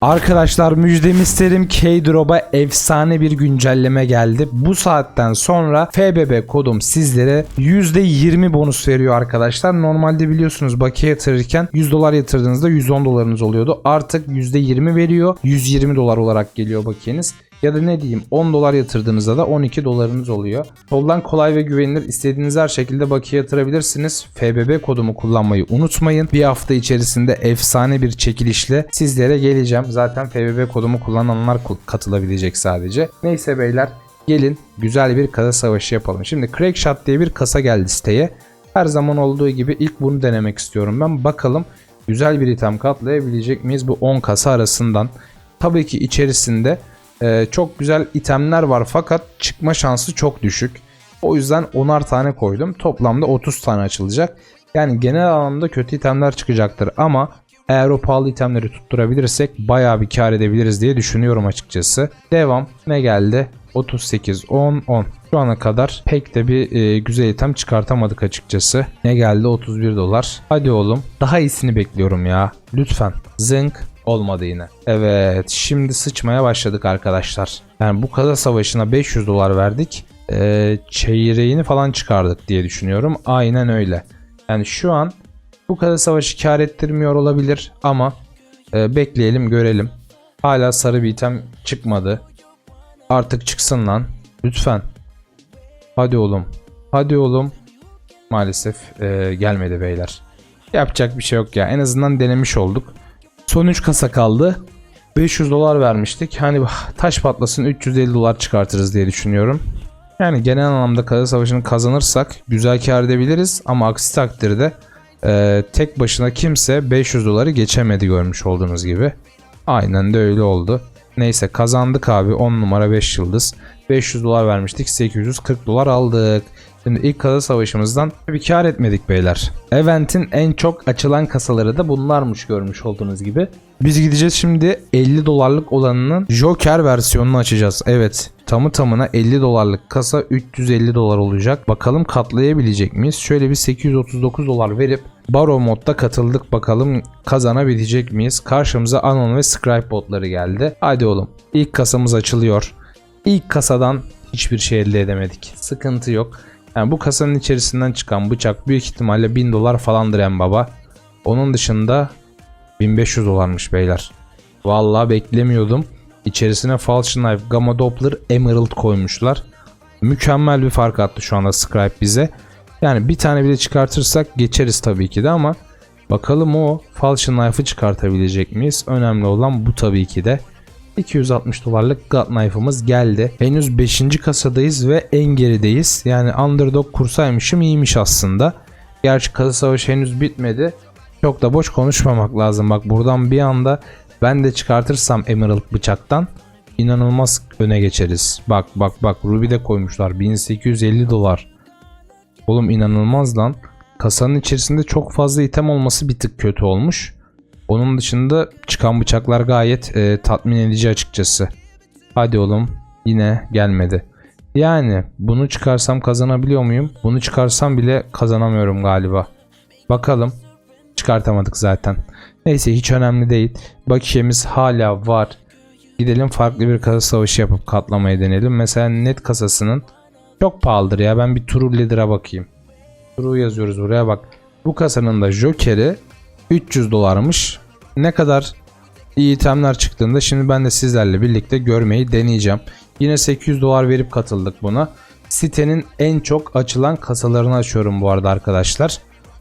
Arkadaşlar müjdemi isterim K-Drop'a efsane bir güncelleme geldi. Bu saatten sonra FBB kodum sizlere %20 bonus veriyor arkadaşlar. Normalde biliyorsunuz bakiye yatırırken 100 dolar yatırdığınızda 110 dolarınız oluyordu. Artık %20 veriyor. 120 dolar olarak geliyor bakiyeniz. Ya da ne diyeyim 10 dolar yatırdığınızda da 12 dolarınız oluyor. Soldan kolay ve güvenilir istediğiniz her şekilde bakiye yatırabilirsiniz. FBB kodumu kullanmayı unutmayın. Bir hafta içerisinde efsane bir çekilişle sizlere geleceğim. Zaten FBB kodumu kullananlar kul- katılabilecek sadece. Neyse beyler gelin güzel bir kasa savaşı yapalım. Şimdi Crackshot diye bir kasa geldi siteye. Her zaman olduğu gibi ilk bunu denemek istiyorum ben. Bakalım güzel bir item katlayabilecek miyiz bu 10 kasa arasından. Tabii ki içerisinde ee, çok güzel itemler var fakat çıkma şansı çok düşük. O yüzden 10'ar tane koydum. Toplamda 30 tane açılacak. Yani genel anlamda kötü itemler çıkacaktır ama eğer o pahalı itemleri tutturabilirsek bayağı bir kar edebiliriz diye düşünüyorum açıkçası. Devam. Ne geldi? 38, 10, 10. Şu ana kadar pek de bir e, güzel item çıkartamadık açıkçası. Ne geldi? 31 dolar. Hadi oğlum. Daha iyisini bekliyorum ya. Lütfen. Zınk. Olmadı yine. Evet şimdi sıçmaya başladık arkadaşlar. Yani bu kaza savaşına 500 dolar verdik. Ee, çeyreğini falan çıkardık diye düşünüyorum. Aynen öyle. Yani şu an bu kaza savaşı kar ettirmiyor olabilir ama e, bekleyelim görelim. Hala sarı bir item çıkmadı. Artık çıksın lan. Lütfen. Hadi oğlum. Hadi oğlum. Maalesef e, gelmedi beyler. Yapacak bir şey yok ya. En azından denemiş olduk. Son 3 kasa kaldı. 500 dolar vermiştik. Hani taş patlasın 350 dolar çıkartırız diye düşünüyorum. Yani genel anlamda kasa savaşını kazanırsak güzel kar edebiliriz ama aksi takdirde e, tek başına kimse 500 doları geçemedi görmüş olduğunuz gibi. Aynen de öyle oldu. Neyse kazandık abi 10 numara 5 yıldız. 500 dolar vermiştik 840 dolar aldık. Şimdi ilk kasa savaşımızdan bir kar etmedik beyler. Event'in en çok açılan kasaları da bunlarmış görmüş olduğunuz gibi. Biz gideceğiz şimdi 50 dolarlık olanının Joker versiyonunu açacağız. Evet tamı tamına 50 dolarlık kasa 350 dolar olacak. Bakalım katlayabilecek miyiz? Şöyle bir 839 dolar verip Baro modda katıldık bakalım kazanabilecek miyiz? Karşımıza Anon ve Scribe botları geldi. Hadi oğlum ilk kasamız açılıyor. İlk kasadan hiçbir şey elde edemedik. Sıkıntı yok. Yani bu kasanın içerisinden çıkan bıçak büyük ihtimalle 1000 dolar falandır en baba. Onun dışında 1500 dolarmış beyler. Vallahi beklemiyordum. İçerisine Falchion Knife, Gamma Doppler, Emerald koymuşlar. Mükemmel bir fark attı şu anda Scribe bize. Yani bir tane bile çıkartırsak geçeriz tabii ki de ama bakalım o Falchion Knife'ı çıkartabilecek miyiz? Önemli olan bu tabii ki de. 260 dolarlık God Knife'ımız geldi. Henüz 5. kasadayız ve en gerideyiz. Yani underdog kursaymışım iyiymiş aslında. Gerçi kasa savaşı henüz bitmedi. Çok da boş konuşmamak lazım. Bak buradan bir anda ben de çıkartırsam Emerald bıçaktan inanılmaz öne geçeriz. Bak bak bak Ruby de koymuşlar 1850 dolar. Oğlum inanılmaz lan. Kasanın içerisinde çok fazla item olması bir tık kötü olmuş. Onun dışında çıkan bıçaklar gayet e, tatmin edici açıkçası. Hadi oğlum yine gelmedi. Yani bunu çıkarsam kazanabiliyor muyum? Bunu çıkarsam bile kazanamıyorum galiba. Bakalım. Çıkartamadık zaten. Neyse hiç önemli değil. Bakiyemiz hala var. Gidelim farklı bir kasa savaşı yapıp katlamayı deneyelim. Mesela net kasasının çok pahalıdır ya. Ben bir True Leader'a bakayım. True yazıyoruz buraya bak. Bu kasanın da Joker'i 300 dolarmış. Ne kadar iyi itemler çıktığında şimdi ben de sizlerle birlikte görmeyi deneyeceğim. Yine 800 dolar verip katıldık buna. Sitenin en çok açılan kasalarını açıyorum bu arada arkadaşlar.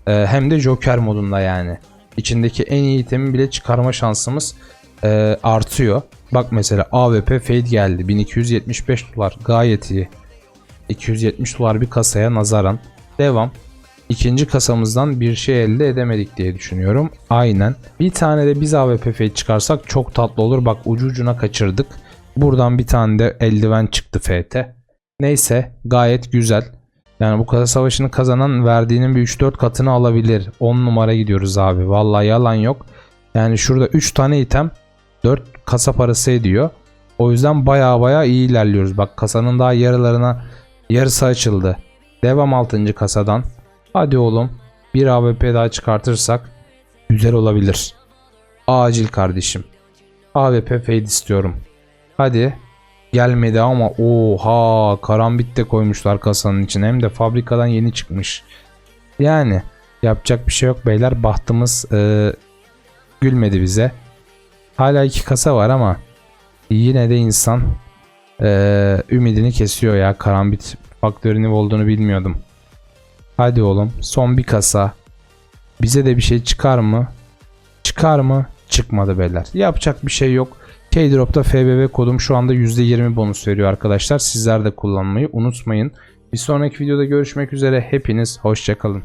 Ee, hem de Joker modunda yani. İçindeki en iyi itemi bile çıkarma şansımız e, artıyor. Bak mesela AWP Fade geldi. 1275 dolar gayet iyi. 270 dolar bir kasaya nazaran. Devam. İkinci kasamızdan bir şey elde edemedik diye düşünüyorum. Aynen. Bir tane de biz AWP Fade çıkarsak çok tatlı olur. Bak ucu ucuna kaçırdık. Buradan bir tane de eldiven çıktı FT. Neyse gayet güzel. Yani bu kasa savaşını kazanan verdiğinin bir 3-4 katını alabilir. 10 numara gidiyoruz abi. Vallahi yalan yok. Yani şurada 3 tane item 4 kasa parası ediyor. O yüzden baya baya iyi ilerliyoruz. Bak kasanın daha yarılarına yarısı açıldı. Devam 6. kasadan. Hadi oğlum bir AWP daha çıkartırsak güzel olabilir. Acil kardeşim. AWP fade istiyorum. Hadi. Gelmedi ama oha karambit de koymuşlar kasanın içine. Hem de fabrikadan yeni çıkmış. Yani yapacak bir şey yok beyler. Bahtımız e, gülmedi bize. Hala iki kasa var ama yine de insan e, ümidini kesiyor ya. Karambit faktörünün olduğunu bilmiyordum. Hadi oğlum son bir kasa. Bize de bir şey çıkar mı? Çıkar mı? Çıkmadı beyler. Yapacak bir şey yok. K-Drop'ta FBB kodum şu anda %20 bonus veriyor arkadaşlar. Sizler de kullanmayı unutmayın. Bir sonraki videoda görüşmek üzere. Hepiniz hoşçakalın.